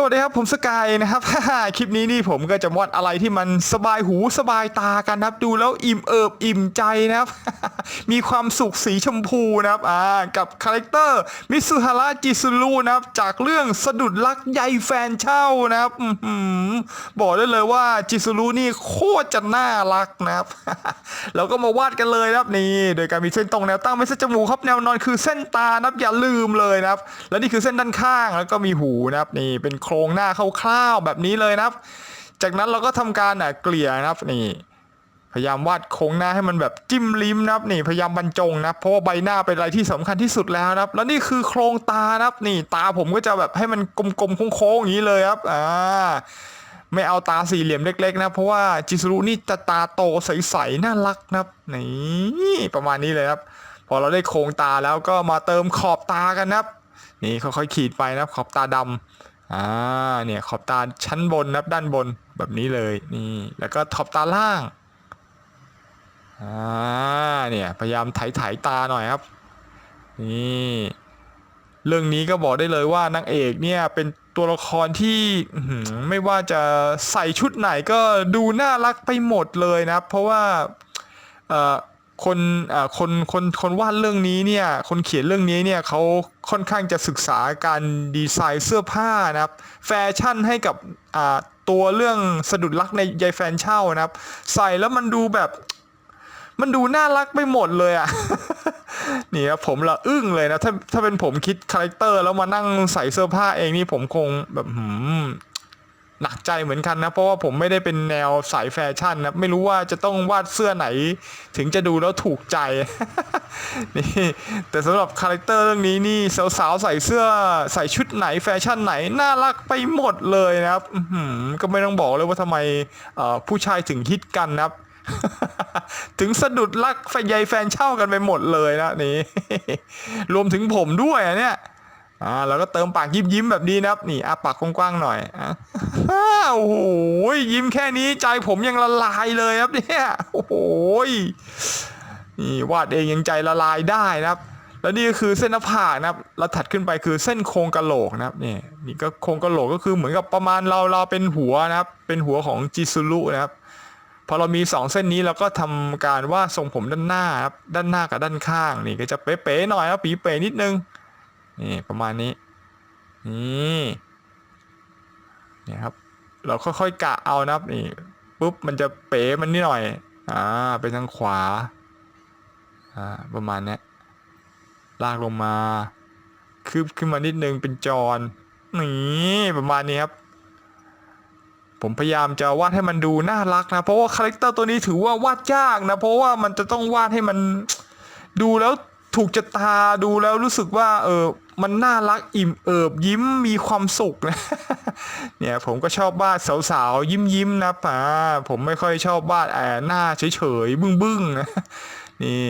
สวัสดีครับผมสกายนะครับ คลิปนี้นี่ผมก็จะวาดอะไรที่มันสบายหูสบายตากันนะครับ ดูแล้วอิ่มเอิบอิ่มใจนะครับ มีความสุขสีชมพูนะครับอ่ากับคาแรคเตอร์มิสุฮาระจิซุรุนะครับ จากเรื่องสะดุดรักใยแฟนเช่านะครับบอกได้เลยว่าจิซุรุนี่โคตรจะน่ารักนะครับเราก็มาวาดกันเลยนะครับนี่ โดยการมีเส้นตรงแนวตั้งไม่ใช่จมูกครับแนวนอนคือเส้นตานะครับอย่าลืมเลยนะครับ และนี่คือเส้นด้านข้างแล้วก็มีหูนะครับนี่เป็นครงหน้าคร่าวๆแบบนี้เลยนะครับ จากนั้นเราก็ทำการอะเกลี่ยนะครับนี่พยายามวาดโครงหน้าให้มันแบบจิ้มลิ้มนะครับนี่พยายามบรรจงนะเพราะว่าใบหน้าเป็นอะไรที่สำคัญที่สุดแล้วนะครับ แล้วนี่คือโครงตานะครับนี่ตาผมก็จะแบบให้มันกลมๆโค้งๆอย่างนี้เลยครับอ่าไม่เอาตาสี่เหลี่ยมเล็ก ๆ นะ เพราะว่าจิซุรุนี่จะตาโตใสๆน่ารักนะครับนี่ประมาณนี้เลยครับ พอเราได้โครงตาแล้วก็มาเติมขอบตากันนะครับ นี่ค่อยๆขีดไปนะครับ ขอบตาดำ อ่าเนี่ยขอบตาชั้นบนนะครับด้านบนแบบนี้เลยนี่แล้วก็ขอบตาล่างอ่าเนี่ยพยายามไถไถตาหน่อยครับนี่เรื่องนี้ก็บอกได้เลยว่านางเอกเนี่ยเป็นตัวละครที่ไม่ว่าจะใส่ชุดไหนก็ดูน่ารักไปหมดเลยนะเพราะว่าเอ่อ คนคนคนคนวาดเรื่องนี้เนี่ยคนเขียนเรื่องนี้เนี่ยเขาค่อนข้างจะศึกษาการดีไซน์เสื้อผ้านะครับ แฟชั่นให้กับตัวเรื่องสะดุดรักในยายแฟนเช่านะครับ ใส่แล้วมันดูแบบ มันดูน่ารักไปหมดเลยอะนี่ครับผมละอึ้งเลยนะถ้าถ้าเป็นผมคิดคาแรคเตอร์แล้วมานั่งใส่เสื้อผ้าเองนี่ผมคงแบบหืม หนักใจเหมือนกันนะ เพราะว่าผมไม่ได้เป็นแนวสายแฟชั่นนะ ไม่รู้ว่าจะต้องวาดเสื้อไหน ถึงจะดูแล้วถูกใจ นี่ แต่สำหรับคาแรคเตอร์เรื่องนี้นี่สาวๆใส่เสื้อใส่ชุดไหนแฟชั่นไหน น่ารักไปหมดเลยนะครับก็ไม่ต้องบอกเลยว่าทำไมผู้ชายถึงฮิตกันนะครับถึงสะดุดรักแฟนใยแฟนเช่ากันไปหมดเลยนะนี่รวมถึงผมด้วยเนี่ยอ่าแล้วก็เติมปากยิ้มยิ้มแบบนี้นะครับ นี่อาปากกว้างๆหน่อยอะ ฮ่าโอ้โหยิ้มแค่นี้ใจผมยังละลายเลยครับเนี่ยโอ้โหนี่วาดเองยังใจละลายได้นะครับ แล้วนี่ก็คือเส้นหน้าผากนะครับแล้วถัดขึ้นไปคือเส้นโครงกะโหลกนะครับนี่นี่ก็โครงกะโหลกก็คือเหมือนกับประมาณเราเราเป็นหัวนะครับ เป็นหัวของจิซุรุนะครับพอเรามี 2 เส้นนี้เราก็ทำการวาดทรงผมด้านหน้าครับด้านหน้ากับด้านข้างนี่ก็จะเป๊ะๆหน่อยครับปีเป๋นิดนึงนี่ประมาณนี้นี่ เนี่ยครับ เราค่อยๆกะเอานะครับนี่ปุ๊บมันจะเป๋มันนิดหน่อย อ่าไปทางขวา อ่าประมาณนี้ลากลงมาคืบขึ้นมานิดนึงเป็นจรนี่ประมาณนี้ครับ ผมพยายามจะวาดให้มันดูน่ารักนะ เพราะว่าคาแรคเตอร์ตัวนี้ถือว่าวาดยากนะ เพราะว่ามันจะต้องวาดให้มันดูแล้วถูกจะตาดูแล้วรู้สึกว่า เออ มันน่ารักอิ่มเอิบยิ้มมีความสุขนะ เนี่ยผมก็ชอบวาดสาวๆยิ้มยิ้มนะป่าผมไม่ค่อยชอบวาดแอบหน้าเฉยๆบึ้งๆนะนี่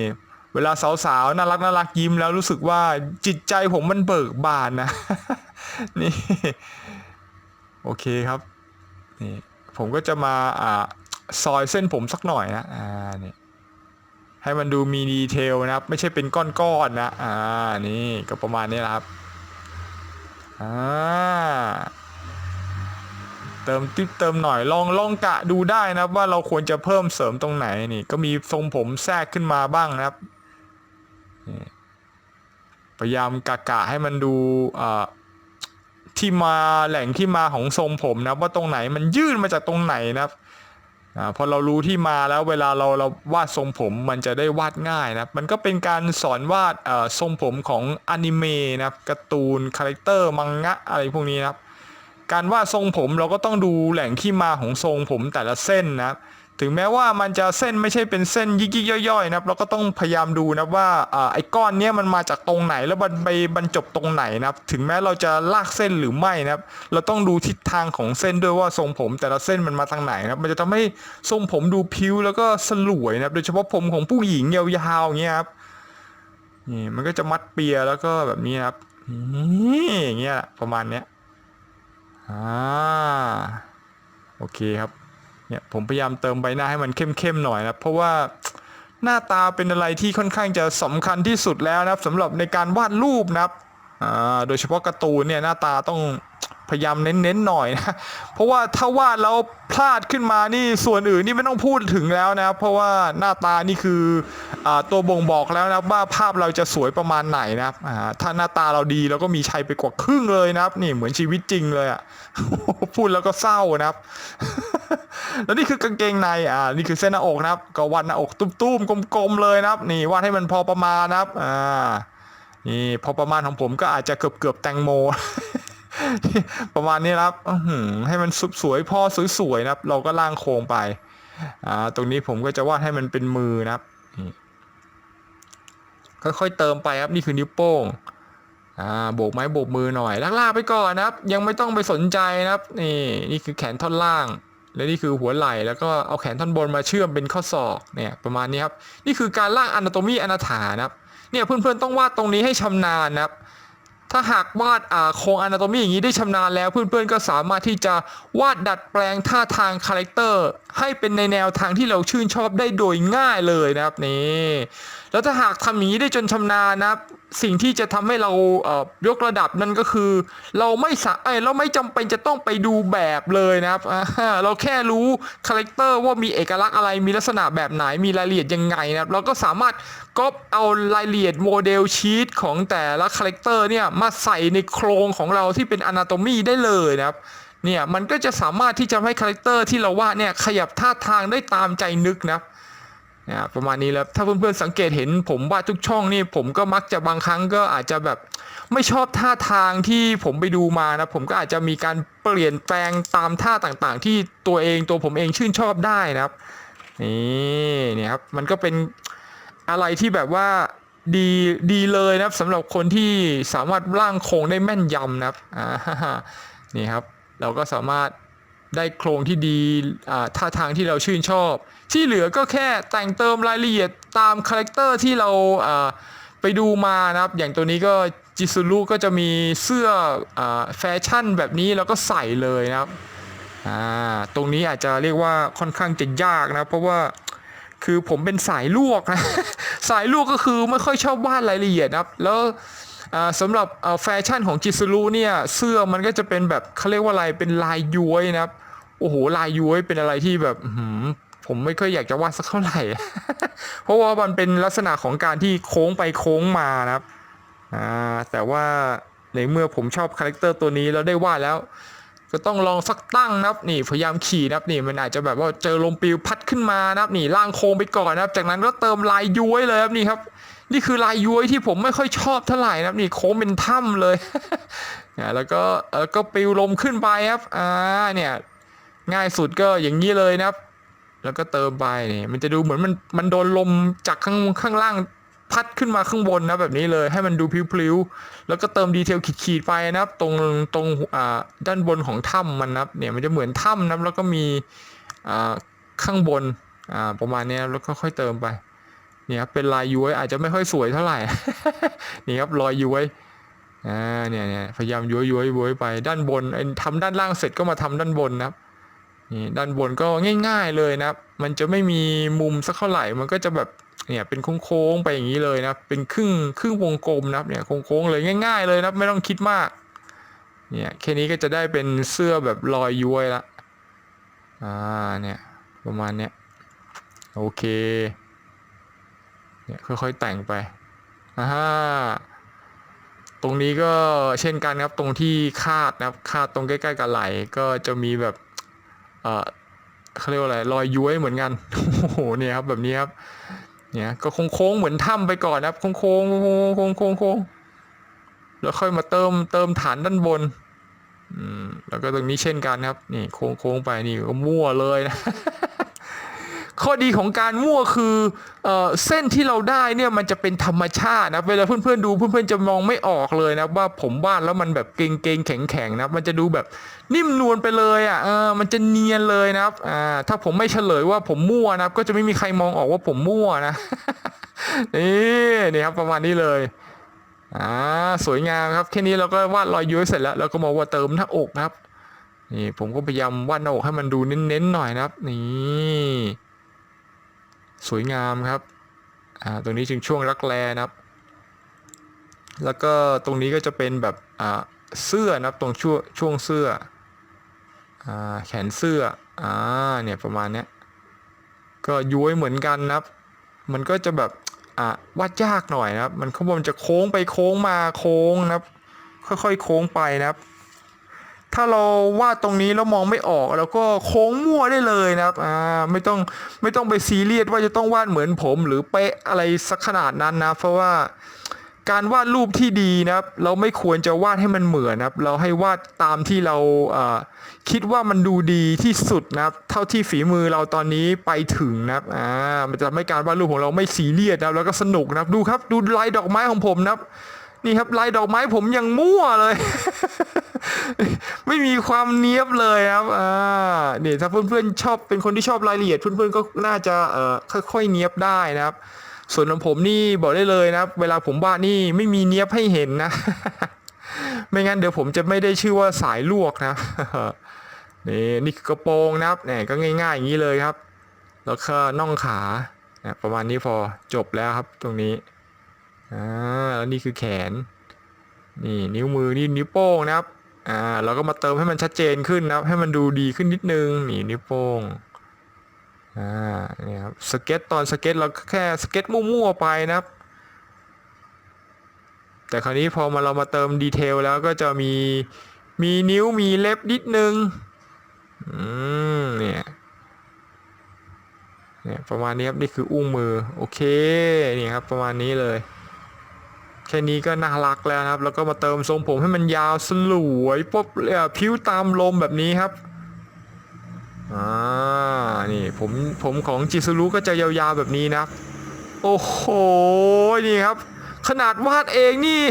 เวลาสาวๆน่ารักน่ารักยิ้มแล้วรู้สึกว่าจิตใจผมมันเบิกบานนะนี่โอเคครับนี่ผมก็จะมาอ่าซอยเส้นผมสักหน่อยนะอ่านี่ ให้มันดูมีดีเทลนะครับ ไม่ใช่เป็นก้อนๆนะอ่านี่ก็ประมาณนี้แหละครับอ่าเติมติ๊บเติมหน่อยลองลองกะดูได้นะครับ ว่าเราควรจะเพิ่มเสริมตรงไหนนี่ ก็มีทรงผมแทรกขึ้นมาบ้างนะครับพยายามกะกะให้มันดูอ่าที่มาแหล่งที่มาของทรงผมนะว่าตรงไหนมันยื่นมาจากตรงไหนนะครับ พอเรารู้ที่มาแล้วเวลาเราเราวาดทรงผมมันจะได้วาดง่ายนะมันก็เป็นการสอนวาดทรงผมของอนิเมะนะครับการ์ตูนคาแรคเตอร์มังงะอะไรพวกนี้นะครับการวาดทรงผมเราก็ต้องดูแหล่งที่มาของทรงผมแต่ละเส้นนะครับ ถึงแม้ว่ามันจะเส้นไม่ใช่เป็นเส้นยิกๆย่อยๆนะครับเราก็ต้องพยายามดูนะว่าอ่าไอ้ก้อนเนี้ยมันมาจากตรงไหนแล้วมันไปบรรจบตรงไหนนะครับ ถึงแม้เราจะลากเส้นหรือไม่นะครับ เราต้องดูทิศทางของเส้นด้วยว่าทรงผม แต่ละเส้นมันมาทางไหนนะครับ มันจะทำให้ทรงผมดูพิ้วแล้วก็สลวยนะครับ โดยเฉพาะผมของผู้หญิงยาวๆอย่างเงี้ยครับนี่มันก็จะมัดเปียแล้วก็แบบนี้ครับนี่อย่างเงี้ยประมาณเนี้ยอ่าโอเคครับ เนี่ยผมพยายามเติมใบหน้าให้มันเข้มๆหน่อยนะเพราะว่าหน้าตาเป็นอะไรที่ค่อนข้างจะสำคัญที่สุดแล้วนะครับสำหรับในการวาดรูปนะครับโดยเฉพาะการ์ตูนเนี่ยหน้าตาต้องพยายามเน้นๆหน่อยนะเพราะว่าถ้าวาดแล้วพลาดขึ้นมานี่ส่วนอื่นนี่ไม่ต้องพูดถึงแล้วนะครับเพราะว่าหน้าตานี่คืออตัวบ่งบอกแล้วนะว่าภาพเราจะสวยประมาณไหนนะครับถ้าหน้าตาเราดีเราก็มีชัยไปกว่าครึ่งเลยนะครับ นี่เหมือนชีวิตจริงเลยอะพูดแล้วก็เศร้านะครับ แล้วนี่คือกางเกงในอ่านี่คือเส้นหน้าอกนะครับ ก็วาดหน้าอกตุ้มๆกลมๆเลยนะครับ นี่วาดให้มันพอประมาณนะครับอ่านี่พอประมาณของผมก็อาจจะเกือบเกือบๆแตงโม ประมาณนี้นะครับอื้อหือให้มันสุบสวยพอสวยๆนะครับ เราก็ล่างโครงไปอ่าตรงนี้ผมก็จะวาดให้มันเป็นมือนะครับค่อยๆเติมไปครับนี่คือนิ้วโป้งอ่าโบกไม้โบกมือหน่อยลากๆไปก่อนนะครับ ยังไม่ต้องไปสนใจนะครับ นี่นี่คือแขนท่อนล่าง และนี่คือหัวไหล่แล้วก็เอาแขนท่อนบนมาเชื่อมเป็นข้อศอกเนี่ยประมาณนี้ครับนี่คือการล่างอนาโตมีอนาถานะครับเนี่ยเพื่อนๆต้องวาดตรงนี้ให้ชำนาญนะครับถ้าหากวาดโครงอนาโตมีอย่างนี้ได้ชำนาญแล้วเพื่อนๆก็สามารถที่จะวาดดัดแปลงท่าทางคาแรคเตอร์ให้เป็นในแนวทางที่เราชื่นชอบได้โดยง่ายเลยนะครับนี่แล้วถ้าหากทำอย่างนี้ได้จนชำนาญนะครับ สิ่งที่จะทำให้เราเอ่อยกระดับนั่นก็คือ เราไม่สะเอ้เราไม่จำเป็นจะต้องไปดูแบบเลยนะครับเราแค่รู้คาแรคเตอร์ว่ามีเอกลักษณ์อะไรมีลักษณะแบบไหนมีรายละเอียดยังไงนะครับเราก็สามารถก๊อปเอารายละเอียดโมเดลชีตของแต่ละคาแรคเตอร์เนี่ยมาใส่ในโครงของเราที่เป็นอนาโตมีได้เลยนะครับเนี่ยมันก็จะสามารถที่จะให้คาแรคเตอร์ที่เราวาดเนี่ยขยับท่าทางได้ตามใจนึกนะครับ นี่ยประมาณนี้แล้วถ้าเพื่อนๆสังเกตเห็นผมว่าทุกช่องนี่ผมก็มักจะบางครั้งก็อาจจะแบบไม่ชอบท่าทางที่ผมไปดูมานะผมก็อาจจะมีการเปลี่ยนแปลงตามท่าต่างๆ ที่ตัวเองตัวผมเองชื่นชอบได้นะครับนี่เนี่ยครับมันก็เป็นอะไรที่แบบว่าดีดีเลยนะครับสำหรับคนที่สามารถร่างโครงได้แม่นยำนะครับอ่านี่ครับ เราก็สามารถ ได้โครงที่ดีท่าทางที่เราชื่นชอบ ที่เหลือก็แค่แต่งเติมรายละเอียดตามคาแรคเตอร์ที่เราไปดูมานะครับ อย่างตัวนี้ก็จิซุรุก็จะมีเสื้ออแฟชั่นแบบนี้แล้วก็ใส่เลยนะครับตรงนี้อาจจะเรียกว่าค่อนข้างจะยากนะ เพราะว่าคือผมเป็นสายลวกนะ สายลวกก็คือไม่ค่อยชอบวาดรายละเอียดนะครับ แล้ว สำหรับแฟชั่นของจิซุรุเนี่ยเสื้อมันก็จะเป็นแบบเขาเรียกว่าอะไรเป็นลายย้วยนะครับโอ้โหลายย้วยเป็นอะไรที่แบบผมไม่ค่อยอยากจะวาดสักเท่าไหร่ เพราะว่ามันเป็นลักษณะของการที่โค้งไปโค้งมานะครับแต่ว่าในเมื่อผมชอบคาแรคเตอร์ตัวนี้แล้วได้วาดแล้ว ก็ต้องลองสักตั้งนะครับนี่พยายามขี่นะครับนี่มันอาจจะแบบว่าเจอลมปลิวพัดขึ้นมานะครับนี่ล่างโค้งไปก่อนนะครับ จากนั้นก็เติมลายย้วยเลยครับนี่ครับ นี่คือลายย้วยที่ผมไม่ค่อยชอบเท่าไหร่นะครับนี่โค้งเป็นถ้ำเลยนี่แล้วก็เออก็ปลิวลมขึ้นไปครับอ่าเนี่ยง่ายสุดก็อย่างนี้เลยนะครับ แล้วก็เติมไปนี่มันจะดูเหมือนมันมันโดนลมจากข้างข้างล่างพัดขึ้นมาข้างบนนะแบบนี้เลยให้มันดูพลิ้วๆแล้วก็เติมดีเทลขีดๆไปนะครับ ตรงตรงอ่าด้านบนของถ้ำมันนะครับเนี่ยมันจะเหมือนถ้ำนะครับแล้วก็มีอ่าข้างบนอ่าประมาณเนี้ยแล้วก็ค่อยเติมไป นี่ครับเป็นลายย้วยอาจจะไม่ค่อยสวยเท่าไหร่ นี่ครับรอยย้วยอ่าเนี่ยเนี่ยพยายามย้วยย้วยย้วยไปด้านบนไอ้ทำด้านล่างเสร็จก็มาทำด้านบนนะครับนี่ด้านบนก็ง่าย ๆเลยนะครับ มันจะไม่มีมุมสักเท่าไหร่มันก็จะแบบเนี่ยเป็นโค้งๆไปอย่างนี้เลยนะเป็นครึ่งครึ่งวงกลมนะครับเนี่ยโค้งๆเลยง่าย ๆ เลยนะไม่ต้องคิดมากเนี่ยแค่นี้ก็จะได้เป็นเสื้อแบบรอยย้วยละอ่าเนี่ยประมาณเนี้ยโอเค เนี่ยค่อยๆแต่งไปอ่าฮะตรงนี้ก็เช่นกันครับตรงที่คาดนะครับคาดตรงใกล้ๆกับไหลก็จะมีแบบเออเขาเรียกว่าอะไรรอยย้วยเหมือนกันโอ้โหเนี่ยครับแบบนี้ครับเนี่ยก็โค้งๆเหมือนถ้ำไปก่อนนะครับโค้งๆโค้งๆโค้งๆแล้วค่อยมาเติมเติมฐานด้านบนอืมแล้วก็ตรงนี้เช่นกันครับนี่โค้งๆไปนี่ก็มั่วเลยนะ ข้อดีของการมั่วคือเออเส้นที่เราได้เนี่ยมันจะเป็นธรรมชาตินะเวลาเพื่อนๆดูเพื่อนๆจะมองไม่ออกเลยนะว่าผมวาดแล้วมันแบบเก่งๆแข็งๆนะมันจะดูแบบนิ่มนวลไปเลยอะเออมันจะเนียนเลยนะครับอ่าถ้าผมไม่เฉลยว่าผมมั่วนะครับ ก็จะไม่มีใครมองออกว่าผมมั่วนะนี่นี่ครับประมาณนี้เลยอ่าสวยงามครับแค่นี้เราก็วาดรอยย้วยเสร็จแล้วเราก็มาว่าเติมหน้าอกนะครับนี่ผมก็พยายามวาดหน้าอกให้มันดูเน้นๆหน่อยนะครับ นี่ สวยงามครับอ่าตรงนี้จึงช่วงรักแร้นะครับ แล้วก็ตรงนี้ก็จะเป็นแบบอ่าเสื้อนะครับตรงช่วงช่วงเสื้ออ่าแขนเสื้ออ่าเนี่ยประมาณเนี้ยก็ย้วยเหมือนกันนะครับ มันก็จะแบบอ่าวาดยากหน่อยนะครับ มันข้างบนจะโค้งไปโค้งมาโค้งนะครับ ค่อยๆ โค้งไปนะครับ ถ้าเราวาดตรงนี้แล้วมองไม่ออกเราก็โค้งมั่วได้เลยนะครับอ่าไม่ต้องไม่ต้องไปซีเรียสว่าจะต้องวาดเหมือนผม หรือเป๊ะอะไรสักขนาดนั้นนะ เพราะว่าการวาดรูปที่ดีนะครับ เราไม่ควรจะวาดให้มันเหมือนนะครับ เราให้วาดตามที่เราอ่าคิดว่ามันดูดีที่สุดนะครับ เท่าที่ฝีมือเราตอนนี้ไปถึงนะครับอ่ามันจะทำให้การวาดรูปของเราไม่ซีเรียสนะครับแล้วก็สนุกนะครับ ดูครับดูลายดอกไม้ของผมนะครับ นี่ครับลายดอกไม้ผมยังมั่วเลย ไม่มีความเนี้ยบเลยครับอ่านี่ถ้าเพื่อนๆชอบเป็นคนที่ชอบรายละเอียดเพื่อนๆก็น่าจะเอ่อค่อยๆเนี้ยบได้นะครับ ส่วนของผมนี่บอกได้เลยนะครับ เวลาผมวาดนี่ไม่มีเนี้ยบให้เห็นนะ ไม่งั้นเดี๋ยวผมจะไม่ได้ชื่อว่าสายลวกนะนี่นี่กระโปรงนะครับเนี่ยก็ง่ายๆอย่างนี้เลยครับ แล้วก็น่องขาประมาณนี้พอจบแล้วครับตรงนี้ อ่าแล้วนี่คือแขน นี่นิ้วมือนี่นิ้วโป้งนะครับ อ่าเราก็มาเติมให้มันชัดเจนขึ้นนะครับ ให้มันดูดีขึ้นนิดนึง นี่นิ้วโป้ง อ่า เนี่ยครับ สเก็ตตอนสเก็ตเราก็แค่สเก็ตมั่วๆไปนะครับ แต่คราวนี้พอมาเรามาเติมดีเทลแล้วก็จะมี มีนิ้วมีเล็บนิดนึง อืม เนี่ยเนี่ยประมาณนี้ครับนี่คืออุ้งมือ โอเค นี่ครับประมาณนี้เลย แค่นี้ก็น่ารักแล้วครับ แล้วก็มาเติมทรงผมให้มันยาวสลวยปุ๊บเอ่อผิวตามลมแบบนี้ครับอ่านี่ผมผมของจิซุรุก็จะยาวๆแบบนี้นะครับ โอ้โหนี่ครับ ขนาดวาดเองนี่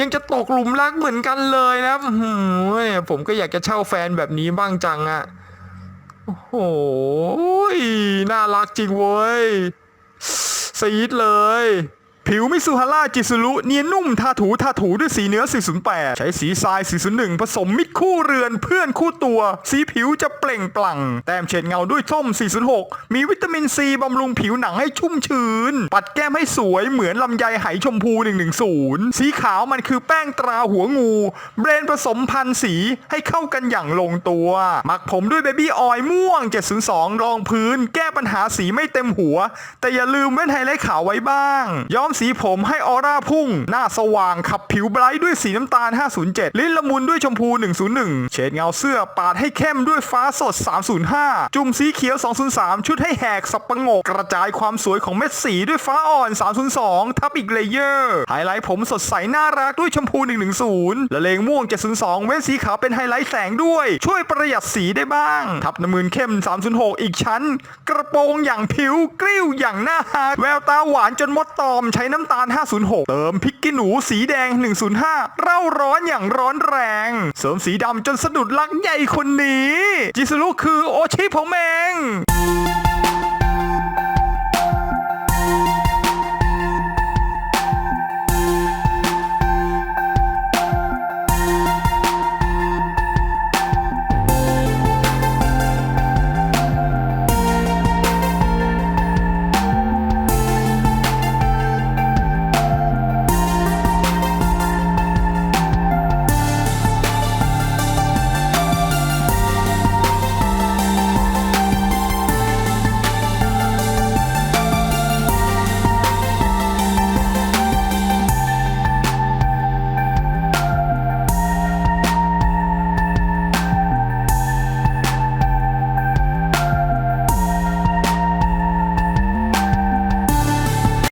ยังจะตกหลุมรักเหมือนกันเลยนะครับผมก็อยากจะเช่าแฟนแบบนี้บ้างจังอะโอ้โหน่ารักจริงเว้ยซีดเลย ผิวมิซูฮาร่าจิซุรุเนียนนุ่มทาถูทาถูด้วยสีเนื้อ 408 ใช้สีทราย 401 ผสมมิตรคู่เรือนเพื่อนคู่ตัว สีผิวจะเปล่งปลั่ง แต้มเฉดเงาด้วยส้ม 406 มีวิตามินซีบำรุงผิวหนังให้ชุ่มชื้น ปัดแก้มให้สวยเหมือนลำไยไหชมพู 110 สีขาวมันคือแป้งตราหัวงู เบรนผสมพันสีให้เข้ากันอย่างลงตัว หมักผมด้วยเบบี้ออยล์ม่วง 702 รองพื้น แก้ปัญหาสีไม่เต็มหัว แต่อย่าลืมเว้นไฮไลท์ขาวไว้บ้าง ย้อมสีผมให้ออร่าพุ่ง หน้าสว่างขับผิวไบรท์ด้วยสีน้ำตาล 507 ลิ้นละมุนด้วยชมพู 101 เฉดเงาเสื้อปาดให้เข้มด้วยฟ้าสด 305 จุ่มสีเขียว 203 ชุดให้แหกสับประงก กระจายความสวยของเม็ดสีด้วยฟ้าอ่อน 302 ทับอีกเลเยอร์ ไฮไลท์ผมสดใสน่ารักด้วยชมพู 110และเลงม่วง 702 เว้นสีขาวเป็นไฮไลท์แสงด้วย ช่วยประหยัดสีได้บ้าง ทับน้ำมืนเข้ม 306 อีกชั้น กระโปรงอย่างผิวกริ้วอย่างหน่าฮักแววตาหวานจนมดตอมช้น้ำตาล 506 เติมพริกขี้หนูสีแดง 105 เร่าร้อนอย่างร้อนแรง เสริมสีดำจนสะดุดลักใหญ่คนนี้ จิสรุคือโอชิผมเอง